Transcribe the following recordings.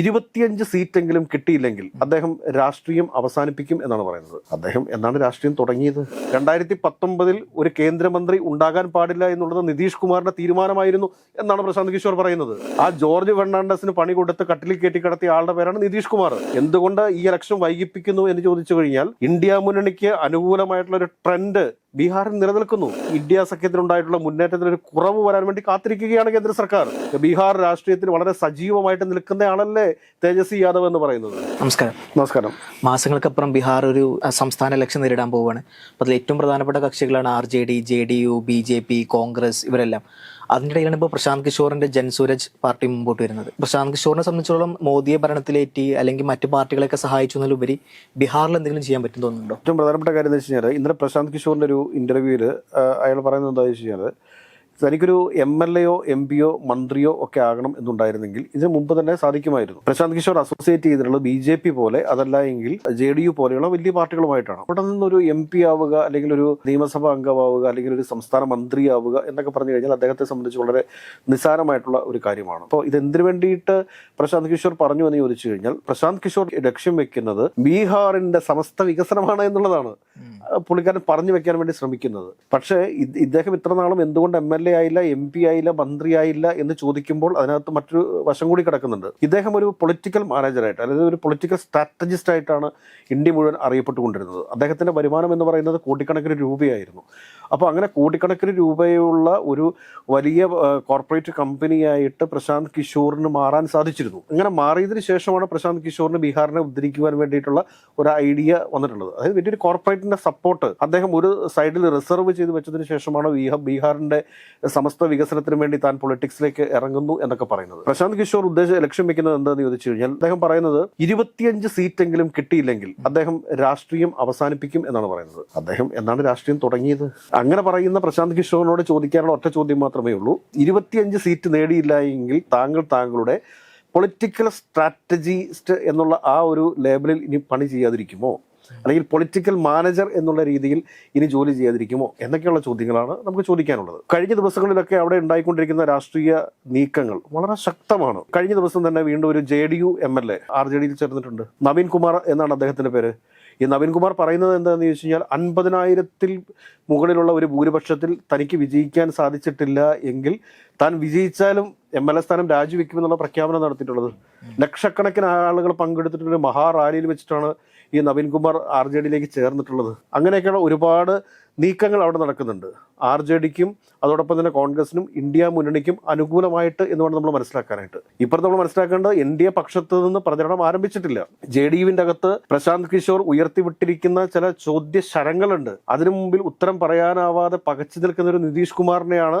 ഇരുപത്തിയഞ്ച് സീറ്റെങ്കിലും കിട്ടിയില്ലെങ്കിൽ അദ്ദേഹം രാഷ്ട്രീയം അവസാനിപ്പിക്കും എന്നാണ് പറയുന്നത്. അദ്ദേഹം എന്നാണ് രാഷ്ട്രീയം തുടങ്ങിയത്? രണ്ടായിരത്തി പത്തൊമ്പതിൽ ഒരു കേന്ദ്രമന്ത്രി ഉണ്ടാകാൻ പാടില്ല എന്നുള്ളത് നിതീഷ് കുമാറിന്റെ തീരുമാനമായിരുന്നു എന്നാണ് പ്രശാന്ത് കിഷോർ പറയുന്നത്. ആ ജോർജ് ഫെർണാണ്ടസിന് പണി കൊടുത്ത് കട്ടിലിൽ കയറ്റി കിടത്തിയ ആളുടെ പേരാണ് നിതീഷ് കുമാർ. എന്തുകൊണ്ട് ഈ ഇലക്ഷൻ വൈകിപ്പിക്കുന്നു എന്ന് ചോദിച്ചു കഴിഞ്ഞാൽ ഇന്ത്യ മുന്നണിക്ക് അനുകൂലമായിട്ടുള്ള ഒരു ട്രെൻഡ് ബീഹാറിൽ നിലനിൽക്കുന്നു. ഇന്ത്യ സഖ്യത്തിനുണ്ടായിട്ടുള്ള മുന്നേറ്റത്തിന് ഒരു കുറവ് വരാൻ വേണ്ടി കാത്തിരിക്കുകയാണ് കേന്ദ്ര സർക്കാർ. ബീഹാർ രാഷ്ട്രീയത്തിൽ വളരെ സജീവമായിട്ട് നിൽക്കുന്ന ആളല്ലേ തേജസ്വി യാദവ് എന്ന് പറയുന്നത്. നമസ്കാരം. നമസ്കാരം. മാസങ്ങൾക്കപ്പുറം ബീഹാർ ഒരു സംസ്ഥാന ഇലക്ഷൻ നേരിടാൻ പോവുകയാണ്. അപ്പോൾ അതിൽ ഏറ്റവും പ്രധാനപ്പെട്ട കക്ഷികളാണ് R J D J D U B J P Congress ഇവരെല്ലാം. അതിന്റെ ഇടയിലാണ് ഇപ്പോൾ പ്രശാന്ത് കിഷോറിന്റെ ജൻസൂരജ് പാർട്ടി മുമ്പോട്ട് വരുന്നത്. പ്രശാന്ത് കിഷോറിനെ സംബന്ധിച്ചിടത്തോളം മോദിയെ ഭരണത്തിലേറ്റി അല്ലെങ്കിൽ മറ്റു പാർട്ടികളെയൊക്കെ സഹായിച്ചു എന്നതിലുപരി ബീഹാറിൽ എന്തെങ്കിലും ചെയ്യാൻ പറ്റും തോന്നുന്നുണ്ടോ? ഏറ്റവും പ്രധാനപ്പെട്ട കാര്യം എന്ന് വെച്ച് കഴിഞ്ഞാൽ ഇന്നലെ പ്രശാന്ത് കിഷോറിന്റെ ഒരു ഇന്റർവ്യൂവിൽ അയാൾ പറയുന്നത് എന്താ വെച്ച് കഴിഞ്ഞാൽ തനിക്കൊരു എം എൽ എയോ എം പിയോ മന്ത്രിയോ ഒക്കെ ആകണം എന്നുണ്ടായിരുന്നെങ്കിൽ ഇതിനു മുമ്പ് തന്നെ സാധിക്കുമായിരുന്നു. പ്രശാന്ത് കിഷോർ അസോസിയേറ്റ് ചെയ്തിട്ടുള്ള ബി ജെ പി പോലെ അതല്ല എങ്കിൽ ജെ ഡി യു പോലെയുള്ള വലിയ പാർട്ടികളുമായിട്ടാണ്. അവിടെ നിന്നൊരു എം പി ആവുക അല്ലെങ്കിൽ ഒരു നിയമസഭാ അംഗമാവുക അല്ലെങ്കിൽ ഒരു സംസ്ഥാന മന്ത്രിയാവുക എന്നൊക്കെ പറഞ്ഞു കഴിഞ്ഞാൽ അദ്ദേഹത്തെ സംബന്ധിച്ച് വളരെ നിസ്സാരമായിട്ടുള്ള ഒരു കാര്യമാണ്. അപ്പോൾ ഇത് എന്തിനു വേണ്ടിയിട്ട് പ്രശാന്ത് കിഷോർ പറഞ്ഞു എന്ന് ചോദിച്ചു കഴിഞ്ഞാൽ പ്രശാന്ത് കിഷോർ ലക്ഷ്യം വെക്കുന്നത് ബീഹാറിന്റെ സമസ്ത വികസനമാണ് എന്നുള്ളതാണ്. പുള്ളിക്കാരൻ പറഞ്ഞു വെക്കാൻ വേണ്ടി ശ്രമിക്കുന്നത്. പക്ഷേ ഇദ്ദേഹം ഇത്ര നാളും എന്തുകൊണ്ട് എം എൽ എ ആയില്ല എം പി ആയില്ല മന്ത്രി ആയില്ല എന്ന് ചോദിക്കുമ്പോൾ അതിനകത്ത് മറ്റൊരു വശം കൂടി കിടക്കുന്നുണ്ട്. ഇദ്ദേഹം ഒരു പൊളിറ്റിക്കൽ മാനേജറായിട്ട് അതായത് ഒരു പൊളിറ്റിക്കൽ സ്ട്രാറ്റജിസ്റ്റ് ആയിട്ടാണ് ഇന്ത്യ മുഴുവൻ അറിയപ്പെട്ടുകൊണ്ടിരുന്നത്. അദ്ദേഹത്തിന്റെ വരുമാനം എന്ന് പറയുന്നത് കോടിക്കണക്കിന് രൂപയായിരുന്നു. അപ്പോൾ അങ്ങനെ കോടിക്കണക്കിന് രൂപയുള്ള ഒരു വലിയ കോർപ്പറേറ്റ് കമ്പനിയായിട്ട് പ്രശാന്ത് കിഷോറിന് മാറാൻ സാധിച്ചിരുന്നു. അങ്ങനെ മാറിയതിന് ശേഷമാണ് പ്രശാന്ത് കിഷോറിന് ബീഹാറിനെ ഉദ്ധരിക്കുവാൻ വേണ്ടിയിട്ടുള്ള ഒരു ഐഡിയ വന്നിട്ടുള്ളത്. അതായത് വലിയൊരു കോർപ്പറേറ്റിന്റെ സപ്പോർട്ട് അദ്ദേഹം ഒരു സൈഡിൽ റിസർവ് ചെയ്ത് വെച്ചതിന് ശേഷമാണ് ബീഹാറിന്റെ സമസ്ത വികസനത്തിന് വേണ്ടി താൻ പൊളിറ്റിക്സിലേക്ക് ഇറങ്ങുന്നു എന്നൊക്കെ പറയുന്നത്. പ്രശാന്ത് കിഷോർ ഉദ്ദേശം ലക്ഷ്യം വെക്കുന്നത് എന്താണെന്ന് ചോദിച്ചു കഴിഞ്ഞാൽ അദ്ദേഹം പറയുന്നത് ഇരുപത്തിയഞ്ച് സീറ്റെങ്കിലും കിട്ടിയില്ലെങ്കിൽ അദ്ദേഹം രാഷ്ട്രീയം അവസാനിപ്പിക്കും എന്നാണ് പറയുന്നത്. അദ്ദേഹം എന്നാണ് രാഷ്ട്രീയം തുടങ്ങിയത്? അങ്ങനെ പറയുന്ന പ്രശാന്ത് കിഷോറിനോട് ചോദിക്കാനുള്ള ഒറ്റ ചോദ്യം മാത്രമേ ഉള്ളൂ. ഇരുപത്തിയഞ്ച് സീറ്റ് നേടിയില്ല എങ്കിൽ താങ്കൾ താങ്കളുടെ പൊളിറ്റിക്കൽ സ്ട്രാറ്റജിസ്റ്റ് എന്നുള്ള ആ ഒരു ലേബലിൽ ഇനി പണി ചെയ്യാതിരിക്കുമോ? അല്ലെങ്കിൽ പൊളിറ്റിക്കൽ മാനേജർ എന്നുള്ള രീതിയിൽ ഇനി ജോലി ചെയ്യാതിരിക്കുമോ? എന്നൊക്കെയുള്ള ചോദ്യങ്ങളാണ് നമുക്ക് ചോദിക്കാനുള്ളത്. കഴിഞ്ഞ ദിവസങ്ങളിലൊക്കെ അവിടെ ഉണ്ടായിക്കൊണ്ടിരിക്കുന്ന രാഷ്ട്രീയ നീക്കങ്ങൾ വളരെ ശക്തമാണ്. കഴിഞ്ഞ ദിവസം തന്നെ വീണ്ടും ഒരു J D U M L A R J ഡിയിൽ ചേർന്നിട്ടുണ്ട്. നവീൻ കുമാർ എന്നാണ് അദ്ദേഹത്തിന്റെ പേര്. ഈ നവീൻ കുമാർ പറയുന്നത് എന്താണെന്ന് ചോദിച്ചു കഴിഞ്ഞാൽ അൻപതിനായിരത്തിൽ മുകളിലുള്ള ഒരു ഭൂരിപക്ഷത്തിൽ തനിക്ക് വിജയിക്കാൻ സാധിച്ചിട്ടില്ല എങ്കിൽ താൻ വിജയിച്ചാലും എം എൽ എ സ്ഥാനം രാജിവെക്കുമെന്നുള്ള പ്രഖ്യാപനം നടത്തിയിട്ടുള്ളത്. ലക്ഷക്കണക്കിന് ആളുകൾ പങ്കെടുത്തിട്ടുള്ള മഹാറാലിയിൽ വെച്ചിട്ടാണ് ഈ നവീൻ കുമാർ ആർ ജെ ഡിയിലേക്ക് ചേർന്നിട്ടുള്ളത്. അങ്ങനെയൊക്കെയുള്ള ഒരുപാട് നീക്കങ്ങൾ അവിടെ നടക്കുന്നുണ്ട്. ആർ ജെ ഡിക്കും അതോടൊപ്പം തന്നെ കോൺഗ്രസിനും ഇന്ത്യ മുന്നണിക്കും അനുകൂലമായിട്ട് എന്ന് വേണം നമ്മൾ മനസ്സിലാക്കാനായിട്ട്. ഇപ്പോൾ നമ്മൾ മനസ്സിലാക്കേണ്ടത് എൻ ഡി എ പക്ഷത്ത് നിന്ന് പ്രചരണം ആരംഭിച്ചിട്ടില്ല. ജെ ഡി യുവിന്റെ അകത്ത് പ്രശാന്ത് കിഷോർ ഉയർത്തിവിട്ടിരിക്കുന്ന ചില ചോദ്യ ശരങ്ങളുണ്ട് അതിനു മുമ്പിൽ ഉത്തരം പറയാനാവാതെ പകച്ചു നിൽക്കുന്ന ഒരു നിതീഷ് കുമാറിനെയാണ്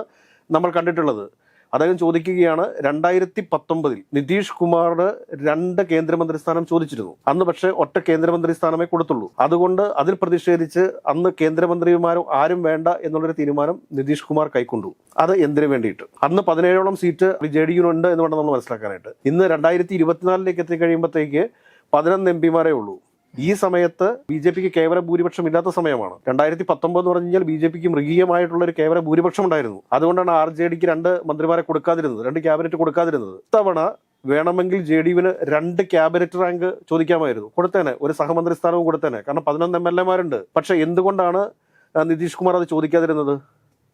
നമ്മൾ കണ്ടിട്ടുള്ളത്. അദ്ദേഹം ചോദിക്കുകയാണ് രണ്ടായിരത്തി പത്തൊമ്പതിൽ നിതീഷ് കുമാറിന് രണ്ട് കേന്ദ്രമന്ത്രി സ്ഥാനം ചോദിച്ചിരുന്നു. അന്ന് പക്ഷേ ഒറ്റ കേന്ദ്രമന്ത്രി സ്ഥാനമേ കൊടുത്തുള്ളൂ. അതുകൊണ്ട് അതിൽ പ്രതിഷേധിച്ച് അന്ന് കേന്ദ്രമന്ത്രിമാരും ആരും വേണ്ട എന്നുള്ളൊരു തീരുമാനം നിതീഷ് കുമാർ കൈക്കൊണ്ടു. അത് എന്തിനു വേണ്ടിയിട്ട്? അന്ന് പതിനേഴോളം സീറ്റ് ജെ ഡി യുണ്ട് എന്ന് വേണം നമ്മൾ മനസ്സിലാക്കാനായിട്ട്. ഇന്ന് രണ്ടായിരത്തി ഇരുപത്തിനാലിലേക്ക് എത്തിക്കഴിയുമ്പോഴത്തേക്ക് പതിനൊന്ന് എം പിമാരേ ഉള്ളൂ. ഈ സമയത്ത് ബി ജെ പിക്ക് കേവല ഭൂരിപക്ഷം ഇല്ലാത്ത സമയമാണ്. രണ്ടായിരത്തി പത്തൊമ്പത് എന്ന് പറഞ്ഞു കഴിഞ്ഞാൽ ബി ജെ പിക്ക് മൃഗീയമായിട്ടുള്ള ഒരു കേവല ഭൂരിപക്ഷം ഉണ്ടായിരുന്നു. അതുകൊണ്ടാണ് ആർ ജെ ഡിക്ക് രണ്ട് മന്ത്രിമാരെ കൊടുക്കാതിരുന്നത് രണ്ട് ക്യാബിനറ്റ് കൊടുക്കാതിരുന്നത്. ഇത്തവണ വേണമെങ്കിൽ ജെ ഡി യുവിന് രണ്ട് ക്യാബിനറ്റ് റാങ്ക് ചോദിക്കാമായിരുന്നു. കൊടുത്തേനെ ഒരു സഹമന്ത്രി സ്ഥാനവും കൊടുത്തേനെ. കാരണം പതിനൊന്ന് എം എൽ എമാരുണ്ട് പക്ഷെ എന്തുകൊണ്ടാണ് നിതീഷ് കുമാർ അത് ചോദിക്കാതിരുന്നത്?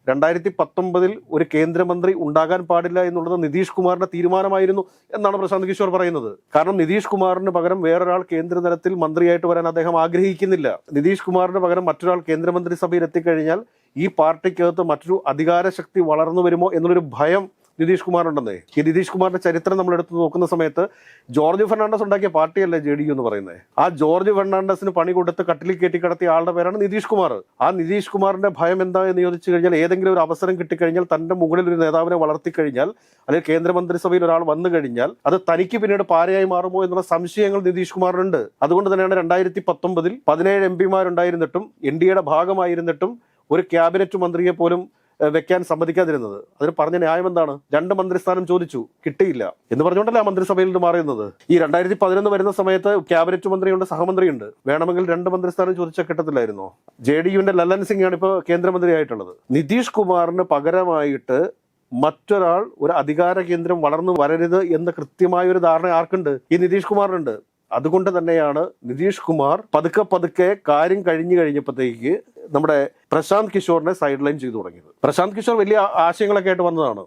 രണ്ടായിരത്തി പത്തൊമ്പതിൽ ഒരു കേന്ദ്രമന്ത്രി ഉണ്ടാകാൻ പാടില്ല എന്നുള്ളത് നിതീഷ് കുമാറിന്റെ തീരുമാനമായിരുന്നു എന്നാണ് പ്രശാന്ത് കിഷോർ പറയുന്നത്. കാരണം നിതീഷ് കുമാറിന് പകരം വേറൊരാൾ കേന്ദ്ര തലത്തിൽ മന്ത്രിയായിട്ട് വരാൻ അദ്ദേഹം ആഗ്രഹിക്കുന്നില്ല. നിതീഷ് കുമാറിന് പകരം മറ്റൊരാൾ കേന്ദ്രമന്ത്രിസഭയിൽ എത്തിക്കഴിഞ്ഞാൽ ഈ പാർട്ടിക്കകത്ത് മറ്റൊരു അധികാരശക്തി വളർന്നു വരുമോ എന്നുള്ളൊരു ഭയം നിതീഷ് കുമാർ ഉണ്ടെന്നേ ഈ നിതീഷ് കുമാറിന്റെ ചരിത്രം നമ്മൾ എടുത്ത് നോക്കുന്ന സമയത്ത് ജോർജ് ഫെർണാണ്ടസ് ഉണ്ടാക്കിയ പാർട്ടിയല്ലേ ജെ ഡി യു എന്ന് പറയുന്നത്. ആ ജോർജ് ഫെർണാണ്ടസിന് പണി കൊടുത്ത് കട്ടിലിൽ കയറ്റി കിടത്തിയ ആളുടെ പേരാണ് നിതീഷ് കുമാർ ആ നിതീഷ് കുമാറിന്റെ ഭയം എന്താ എന്ന് ചോദിച്ചു കഴിഞ്ഞാൽ ഏതെങ്കിലും ഒരു അവസരം കിട്ടിക്കഴിഞ്ഞാൽ തന്റെ മുകളിൽ ഒരു നേതാവിനെ വളർത്തിക്കഴിഞ്ഞാൽ അല്ലെങ്കിൽ കേന്ദ്രമന്ത്രിസഭയിൽ ഒരാൾ വന്നു കഴിഞ്ഞാൽ അത് തനിക്ക് പിന്നീട് പാരയായി മാറുമോ എന്നുള്ള സംശയങ്ങൾ നിതീഷ് കുമാറിനുണ്ട് അതുകൊണ്ട് തന്നെയാണ് രണ്ടായിരത്തി പത്തൊമ്പതിൽ പതിനേഴ് എം പിമാരുണ്ടായിരുന്നിട്ടും എൻ ഡി എയുടെ ഭാഗമായിരുന്നിട്ടും ഒരു ക്യാബിനറ്റ് മന്ത്രിയെ പോലും വെക്കാൻ സമ്മതിക്കാതിരുന്നത്. അതിന് പറഞ്ഞ ന്യായം എന്താണ്? രണ്ട് മന്ത്രിസ്ഥാനം ചോദിച്ചു. കിട്ടിയില്ല. എന്ന് പറഞ്ഞുകൊണ്ടല്ല മന്ത്രിസഭയിൽ നിന്ന് മാറിയുന്നത് ഈ രണ്ടായിരത്തി പതിനൊന്ന് വരുന്ന സമയത്ത് ക്യാബിനറ്റ് മന്ത്രിയുണ്ട് സഹമന്ത്രിയുണ്ട്. വേണമെങ്കിൽ രണ്ട് മന്ത്രിസ്ഥാനം ചോദിച്ചാൽ കിട്ടത്തില്ലായിരുന്നോ? ജെ ഡി യുവിന്റെ ലല്ലൻ സിംഗ് ആണ് ഇപ്പോൾ കേന്ദ്രമന്ത്രിയായിട്ടുള്ളത്. നിതീഷ് കുമാറിന് പകരമായിട്ട് മറ്റൊരാൾ ഒരു അധികാര കേന്ദ്രം വളർന്നു വരരുത് എന്ന കൃത്യമായ ഒരു ധാരണ ആർക്കുണ്ട്? ഈ നിതീഷ് കുമാറിനുണ്ട്. അതുകൊണ്ട് തന്നെയാണ് നിതീഷ് കുമാർ പതുക്കെ പതുക്കെ കാര്യം കഴിഞ്ഞു കഴിഞ്ഞപ്പോഴത്തേക്ക് നമ്മുടെ പ്രശാന്ത് കിഷോറിനെ സൈഡ് ലൈൻ ചെയ്തു തുടങ്ങിയത്. പ്രശാന്ത് കിഷോർ വലിയ ആശയങ്ങളൊക്കെ ആയിട്ട് വന്നതാണ്.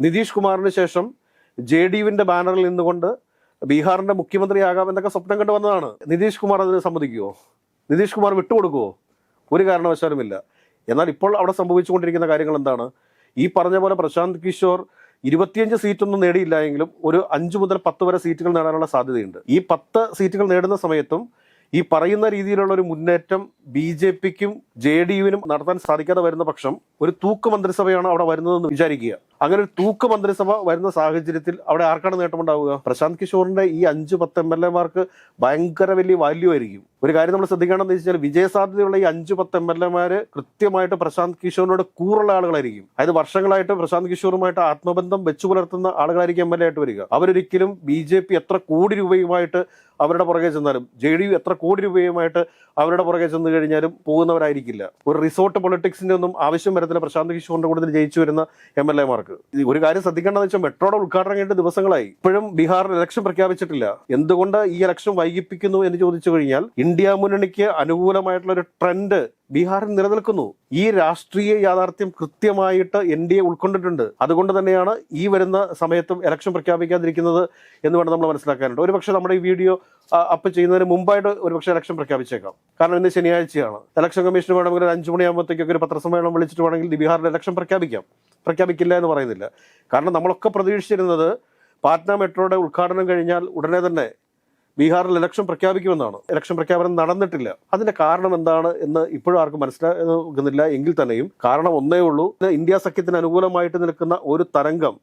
നിതീഷ് കുമാറിന് ശേഷം ജെ ഡി യുവിന്റെ ബാനറിൽ നിന്നുകൊണ്ട് ബീഹാറിന്റെ മുഖ്യമന്ത്രിയാകാം എന്നൊക്കെ സ്വപ്നം കണ്ടു വന്നതാണ്. നിതീഷ് കുമാർ അതിന് സമ്മതിക്കുമോ നിതീഷ് കുമാർ വിട്ടുകൊടുക്കുമോ ഒരു കാരണവശാലുമില്ല. എന്നാൽ ഇപ്പോൾ അവിടെ സംഭവിച്ചുകൊണ്ടിരിക്കുന്ന കാര്യങ്ങൾ എന്താണ്? ഈ പറഞ്ഞ പോലെ പ്രശാന്ത് കിഷോർ ഇരുപത്തിയഞ്ച് സീറ്റൊന്നും നേടിയില്ല എങ്കിലും ഒരു അഞ്ച് മുതൽ പത്ത് വരെ സീറ്റുകൾ നേടാനുള്ള സാധ്യതയുണ്ട്. ഈ പത്ത് സീറ്റുകൾ നേടുന്ന സമയത്തും ഈ പറയുന്ന രീതിയിലുള്ള ഒരു മുന്നേറ്റം ബി ജെ പിക്കും ജെ ഡി യുവിനും നടത്താൻ സാധിക്കാതെ വരുന്ന പക്ഷം ഒരു തൂക്ക് മന്ത്രിസഭയാണ് അവിടെ വരുന്നതെന്ന് വിചാരിക്കുക. അങ്ങനെ ഒരു തൂക്ക് മന്ത്രിസഭ വരുന്ന സാഹചര്യത്തിൽ അവിടെ ആർക്കാണ് നേട്ടമുണ്ടാവുക? പ്രശാന്ത് കിഷോറിന്റെ ഈ അഞ്ച് പത്ത് എം എൽ എമാർക്ക് ഭയങ്കര വലിയ വാല്യൂ ആയിരിക്കും. ഒരു കാര്യം നമ്മൾ ശ്രദ്ധിക്കണമെന്ന് വെച്ചാൽ വിജയസാധ്യതയുള്ള ഈ അഞ്ച് പത്ത് എം എൽ എമാര് കൃത്യമായിട്ട് പ്രശാന്ത് കിഷോറിനോട് കൂറുള്ള ആളുകളായിരിക്കും. അതായത് വർഷങ്ങളായിട്ട് പ്രശാന്ത് കിഷോറുമായിട്ട് ആത്മബന്ധം വെച്ചു പുലർത്തുന്ന ആളുകളായിരിക്കും എം എൽ എ ആയിട്ട് വരിക. അവരൊരിക്കലും ബി ജെ പി എത്ര കോടി രൂപയുമായിട്ട് അവരുടെ പുറകെ ചെന്നാലും ജെ ഡി യു എത്ര കോടി രൂപയുമായിട്ട് അവരുടെ പുറകെ ചെന്ന് കഴിഞ്ഞാലും പോകുന്നവരായിരിക്കില്ല. ഒരു റിസോർട്ട് പൊളിറ്റിക്സിന്റെ ഒന്നും ആവശ്യം വരത്തില്ല പ്രശാന്ത് കിഷോറിന്റെ കൂടുതൽ ജയിച്ചു വരുന്ന എം എൽ എമാർക്ക് ഒരു കാര്യം ശ്രദ്ധിക്കേണ്ടതെന്ന് വെച്ചാൽ മെട്രോയുടെ ഉദ്ഘാടനം കഴിഞ്ഞ ദിവസങ്ങളായി. ഇപ്പോഴും ബീഹാറിൽ ഇലക്ഷൻ പ്രഖ്യാപിച്ചിട്ടില്ല. എന്തുകൊണ്ട് ഈ ഇലക്ഷൻ വൈകിപ്പിക്കുന്നു എന്ന് ചോദിച്ചു കഴിഞ്ഞാൽ ഇന്ത്യ മുന്നണിക്ക് അനുകൂലമായിട്ടുള്ള ഒരു ട്രെൻഡ് ബീഹാറിൽ നിലനിൽക്കുന്നു. ഈ രാഷ്ട്രീയ യാഥാർത്ഥ്യം കൃത്യമായിട്ട് എൻ ഡി എ ഉൾക്കൊണ്ടിട്ടുണ്ട്. അതുകൊണ്ട് തന്നെയാണ് ഈ വരുന്ന സമയത്തും ഇലക്ഷൻ പ്രഖ്യാപിക്കാതിരിക്കുന്നത് എന്ന് വേണം നമ്മൾ മനസ്സിലാക്കാനുണ്ട് ഒരുപക്ഷെ നമ്മുടെ ഈ വീഡിയോ അപ്പ് ചെയ്യുന്നതിന് മുമ്പായിട്ട് ഒരുപക്ഷെ ഇലക്ഷൻ പ്രഖ്യാപിച്ചേക്കാം. കാരണം ഇന്ന് ശനിയാഴ്ചയാണ്. ഇലക്ഷൻ കമ്മീഷൻ വേണമെങ്കിൽ ഒരു അഞ്ചു മണിയാകുമ്പോഴത്തേക്കൊക്കെ ഒരു പത്രസമ്മേളനം വിളിച്ചിട്ട് വേണമെങ്കിൽ ബീഹാറിൽ ഇലക്ഷൻ പ്രഖ്യാപിക്കാം. പ്രഖ്യാപിക്കില്ല എന്ന് പറയുന്നില്ല. കാരണം നമ്മളൊക്കെ പ്രതീക്ഷിച്ചിരുന്നത് പാറ്റ്ന മെട്രോയുടെ ഉദ്ഘാടനം കഴിഞ്ഞാൽ ഉടനെ തന്നെ ബീഹാറിൽ ഇലക്ഷൻ പ്രഖ്യാപിക്കുമെന്നാണ്. ഇലക്ഷൻ പ്രഖ്യാപനം നടന്നിട്ടില്ല. അതിന്റെ കാരണം എന്താണ് എന്ന് ഇപ്പോഴും ആർക്കും മനസ്സിലാകുന്നില്ല. എങ്കിൽ തന്നെയും കാരണം ഒന്നേ ഉള്ളൂ. ഇന്ത്യ സഖ്യത്തിന് അനുകൂലമായിട്ട് നിൽക്കുന്ന ഒരു തരംഗം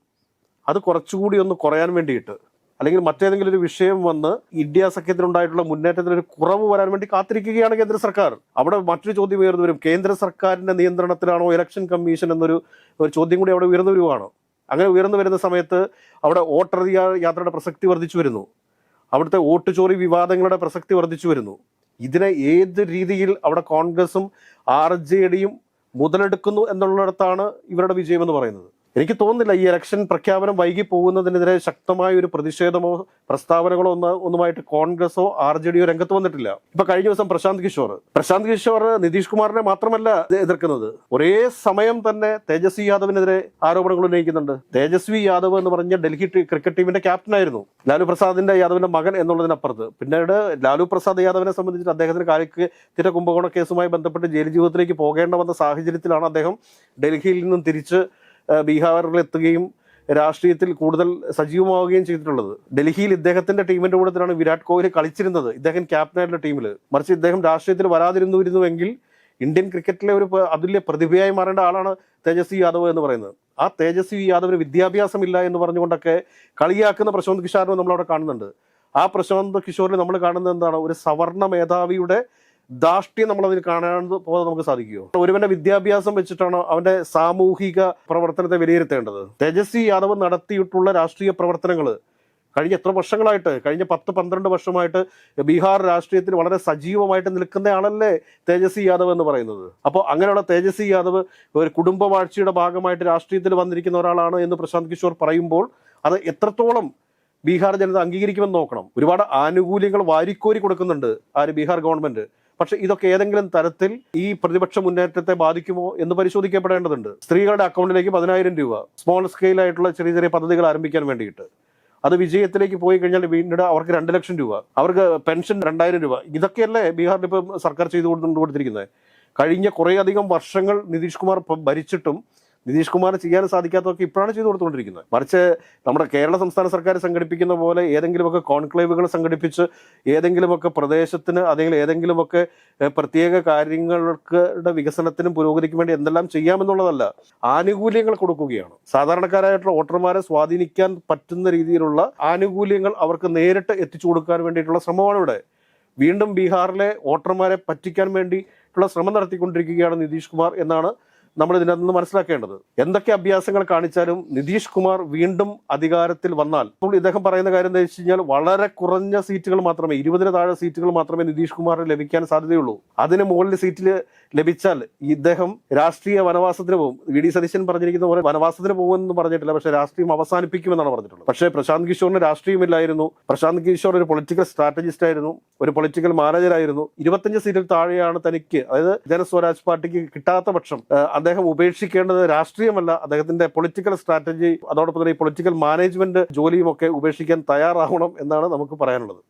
അത് കുറച്ചുകൂടി ഒന്ന് കുറയാൻ വേണ്ടിയിട്ട് അല്ലെങ്കിൽ മറ്റേതെങ്കിലും ഒരു വിഷയം വന്ന് ഇന്ത്യ സഖ്യത്തിനുണ്ടായിട്ടുള്ള മുന്നേറ്റത്തിന് ഒരു കുറവ് വരാൻ വേണ്ടി കാത്തിരിക്കുകയാണ് കേന്ദ്ര സർക്കാർ. അവിടെ മറ്റൊരു ചോദ്യം ഉയർന്നു വരും. കേന്ദ്ര സർക്കാരിന്റെ നിയന്ത്രണത്തിലാണോ ഇലക്ഷൻ കമ്മീഷൻ എന്നൊരു ഒരു ചോദ്യം കൂടി അവിടെ ഉയർന്നു വരുവാണ്. അങ്ങനെ ഉയർന്നു വരുന്ന സമയത്ത് അവിടെ വോട്ടർ യാത്രയുടെ പ്രസക്തി വർദ്ധിച്ചു വരുന്നു. അവിടുത്തെ വോട്ട് ചോറി വിവാദങ്ങളുടെ പ്രസക്തി വർദ്ധിച്ചു വരുന്നു. ഇതിനെ ഏത് രീതിയിൽ അവിടെ കോൺഗ്രസും ആർ ജെ ഡിയും മുതലെടുക്കുന്നു എന്നുള്ളിടത്താണ് ഇവരുടെ വിജയമെന്ന് പറയുന്നത്. എനിക്ക് തോന്നുന്നില്ല ഈ ഇലക്ഷൻ പ്രഖ്യാപനം വൈകി പോകുന്നതിനെതിരെ ശക്തമായ ഒരു പ്രതിഷേധമോ പ്രസ്താവനകളോ ഒന്ന് ഒന്നുമായിട്ട് കോൺഗ്രസോ ആർ ജെ ഡിയോ രംഗത്ത് വന്നിട്ടില്ല. ഇപ്പൊ കഴിഞ്ഞ ദിവസം പ്രശാന്ത് കിഷോർ. പ്രശാന്ത് കിഷോർ നിതീഷ് കുമാറിനെ മാത്രമല്ല എതിർക്കുന്നത്. ഒരേ സമയം തന്നെ തേജസ്വി യാദവിനെതിരെ ആരോപണങ്ങൾ ഉന്നയിക്കുന്നുണ്ട്. തേജസ്വി യാദവ് എന്ന് പറഞ്ഞ ഡൽഹി ക്രിക്കറ്റ് ടീമിന്റെ ക്യാപ്റ്റനായിരുന്നു ലാലു പ്രസാദിന്റെ യാദവിന്റെ മകൻ എന്നുള്ളതിനപ്പുറത്ത്. പിന്നീട് ലാലു പ്രസാദ് യാദവിനെ സംബന്ധിച്ചിട്ട് അദ്ദേഹത്തിന് കാലിക്ക് തിര കുംഭകോണ കേസുമായി ബന്ധപ്പെട്ട് ജയിൽ ജീവിതത്തിലേക്ക് പോകേണ്ട വന്ന സാഹചര്യത്തിലാണ് അദ്ദേഹം ഡൽഹിയിൽ നിന്നും തിരിച്ച് ബീഹാറിലെത്തുകയും രാഷ്ട്രീയത്തിൽ കൂടുതൽ സജീവമാവുകയും ചെയ്തിട്ടുള്ളത്. ഡൽഹിയിൽ ഇദ്ദേഹത്തിന്റെ ടീമിന്റെ കൂട്ടത്തിലാണ് വിരാട് കോഹ്ലി കളിച്ചിരുന്നത്. ഇദ്ദേഹം ക്യാപ്റ്റനായിട്ടുള്ള ടീമിൽ മറിച്ച് ഇദ്ദേഹം രാഷ്ട്രീയത്തിൽ വരാതിരുന്നുവരുന്നുവെങ്കിൽ ഇന്ത്യൻ ക്രിക്കറ്റിലെ ഒരു അതുല്യ പ്രതിഭയായി മാറേണ്ട ആളാണ് തേജസ്വി യാദവ് എന്ന് പറയുന്നത്. ആ തേജസ്വി യാദവിന് വിദ്യാഭ്യാസമില്ല എന്ന് പറഞ്ഞുകൊണ്ടൊക്കെ കളിയാക്കുന്ന പ്രശാന്ത് കിഷോറിനെ നമ്മൾ അവിടെ കാണുന്നുണ്ട്. ആ പ്രശാന്ത് കിഷോറിനെ നമ്മൾ കാണുന്നത് എന്താണ്? ഒരു സവർണ മേധാവിയുടെ ധാർഷ്ട്യം നമ്മൾ അതിൽ കാണാൻ പോകാൻ നമുക്ക് സാധിക്കുമോ ഒരുവന്റെ വിദ്യാഭ്യാസം വെച്ചിട്ടാണ് അവന്റെ സാമൂഹിക പ്രവർത്തനത്തെ വിലയിരുത്തേണ്ടത്? തേജസ്വി യാദവ് നടത്തിയിട്ടുള്ള രാഷ്ട്രീയ പ്രവർത്തനങ്ങൾ കഴിഞ്ഞ എത്ര വർഷങ്ങളായിട്ട് കഴിഞ്ഞ പത്ത് പന്ത്രണ്ട് വർഷമായിട്ട് ബീഹാർ രാഷ്ട്രീയത്തിൽ വളരെ സജീവമായിട്ട് നിൽക്കുന്ന ആളല്ലേ തേജസ്വി യാദവ് എന്ന് പറയുന്നത്. അപ്പോൾ അങ്ങനെയുള്ള തേജസ്വി യാദവ് ഒരു കുടുംബവാഴ്ചയുടെ ഭാഗമായിട്ട് രാഷ്ട്രീയത്തിൽ വന്നിരിക്കുന്ന ഒരാളാണ് എന്ന് പ്രശാന്ത് കിഷോർ പറയുമ്പോൾ അത് എത്രത്തോളം ബീഹാർ ജനത അംഗീകരിക്കുമെന്ന് നോക്കണം. ഒരുപാട് ആനുകൂല്യങ്ങൾ വാരിക്കോരി കൊടുക്കുന്നുണ്ട് ആര്? ബീഹാർ ഗവൺമെന്റ്. പക്ഷെ ഇതൊക്കെ ഏതെങ്കിലും തരത്തിൽ ഈ പ്രതിപക്ഷ മുന്നേറ്റത്തെ ബാധിക്കുമോ എന്ന് പരിശോധിക്കപ്പെടേണ്ടതുണ്ട്. സ്ത്രീകളുടെ അക്കൗണ്ടിലേക്ക് പതിനായിരം രൂപ സ്മോൾ സ്കെയിൽ ആയിട്ടുള്ള ചെറിയ ചെറിയ പദ്ധതികൾ ആരംഭിക്കാൻ വേണ്ടിയിട്ട്. അത് വിജയത്തിലേക്ക് പോയി കഴിഞ്ഞാൽ വീണ്ടും അവർക്ക് രണ്ട് ലക്ഷം രൂപ അവർക്ക് പെൻഷൻ രണ്ടായിരം രൂപ. ഇതൊക്കെയല്ലേ ബീഹാറിൽ ഇപ്പം സർക്കാർ ചെയ്തു കൊടുത്തുകൊണ്ട് കൊടുത്തിരിക്കുന്നത്? കഴിഞ്ഞ കുറേയധികം വർഷങ്ങൾ നിതീഷ് കുമാർ ഭരിച്ചിട്ടും നിതീഷ് കുമാറിന് ചെയ്യാൻ സാധിക്കാത്തതൊക്കെ ഇപ്പോഴാണ് ചെയ്തു കൊടുത്തുകൊണ്ടിരിക്കുന്നത്. മറിച്ച് നമ്മുടെ കേരള സംസ്ഥാന സർക്കാർ സംഘടിപ്പിക്കുന്ന പോലെ ഏതെങ്കിലുമൊക്കെ കോൺക്ലേവുകൾ സംഘടിപ്പിച്ച് ഏതെങ്കിലുമൊക്കെ പ്രദേശത്തിന് അല്ലെങ്കിൽ ഏതെങ്കിലുമൊക്കെ പ്രത്യേക കാര്യങ്ങളുടെ വികസനത്തിനും പുരോഗതിക്കും വേണ്ടി എന്തെല്ലാം ചെയ്യാമെന്നുള്ളതല്ല ആനുകൂല്യങ്ങൾ കൊടുക്കുകയാണ്. സാധാരണക്കാരായിട്ടുള്ള വോട്ടർമാരെ സ്വാധീനിക്കാൻ പറ്റുന്ന രീതിയിലുള്ള ആനുകൂല്യങ്ങൾ അവർക്ക് നേരിട്ട് എത്തിച്ചു കൊടുക്കാൻ വേണ്ടിയിട്ടുള്ള ശ്രമമാണ് ഇവിടെ. വീണ്ടും ബീഹാറിലെ വോട്ടർമാരെ പറ്റിക്കാൻ വേണ്ടിയിട്ടുള്ള ശ്രമം നടത്തിക്കൊണ്ടിരിക്കുകയാണ് നിതീഷ് കുമാർ എന്നാണ് നമ്മൾ ഇതിനകത്ത് നിന്ന് മനസ്സിലാക്കേണ്ടത്. എന്തൊക്കെ അഭ്യാസങ്ങൾ കാണിച്ചാലും നിതീഷ് കുമാർ വീണ്ടും അധികാരത്തിൽ വന്നാൽ ഇപ്പോൾ ഇദ്ദേഹം പറയുന്ന കാര്യം എന്താ വെച്ച് കഴിഞ്ഞാൽ വളരെ കുറഞ്ഞ സീറ്റുകൾ മാത്രമേ ഇരുപതിന് താഴെ സീറ്റുകൾ മാത്രമേ നിതീഷ് കുമാറിന് ലഭിക്കാൻ സാധ്യതയുള്ളൂ. അതിന് മുകളിൽ സീറ്റിൽ ലഭിച്ചാൽ ഇദ്ദേഹം രാഷ്ട്രീയ വനവാസത്തിന് പോകും. വി ഡി സതീശൻ പറഞ്ഞിരിക്കുന്ന പോലെ വനവാസത്തിന് പോകുമെന്ന് പറഞ്ഞിട്ടില്ല. പക്ഷെ രാഷ്ട്രീയം അവസാനിപ്പിക്കുമെന്നാണ് പറഞ്ഞിട്ടുള്ളത്. പക്ഷേ പ്രശാന്ത് കിഷോറിന് രാഷ്ട്രീയമില്ലായിരുന്നു പ്രശാന്ത് കിഷോർ ഒരു പൊളിറ്റിക്കൽ സ്ട്രാറ്റജിസ്റ്റ് ആയിരുന്നു. ഒരു പൊളിറ്റിക്കൽ മാനേജർ ആയിരുന്നു. ഇരുപത്തഞ്ച് സീറ്റിൽ താഴെയാണ് തനിക്ക് അതായത് ജനസ്വരാജ് പാർട്ടിക്ക് കിട്ടാത്ത പക്ഷം അദ്ദേഹം ഉപേക്ഷിക്കേണ്ടത് രാഷ്ട്രീയമല്ല. അദ്ദേഹത്തിന്റെ പൊളിറ്റിക്കൽ സ്ട്രാറ്റജി അതോടൊപ്പം തന്നെ ഈ പൊളിറ്റിക്കൽ മാനേജ്മെന്റ് ജോലിയുമൊക്കെ ഉപേക്ഷിക്കാൻ തയ്യാറാവണം എന്നാണ് നമുക്ക് പറയാനുള്ളത്.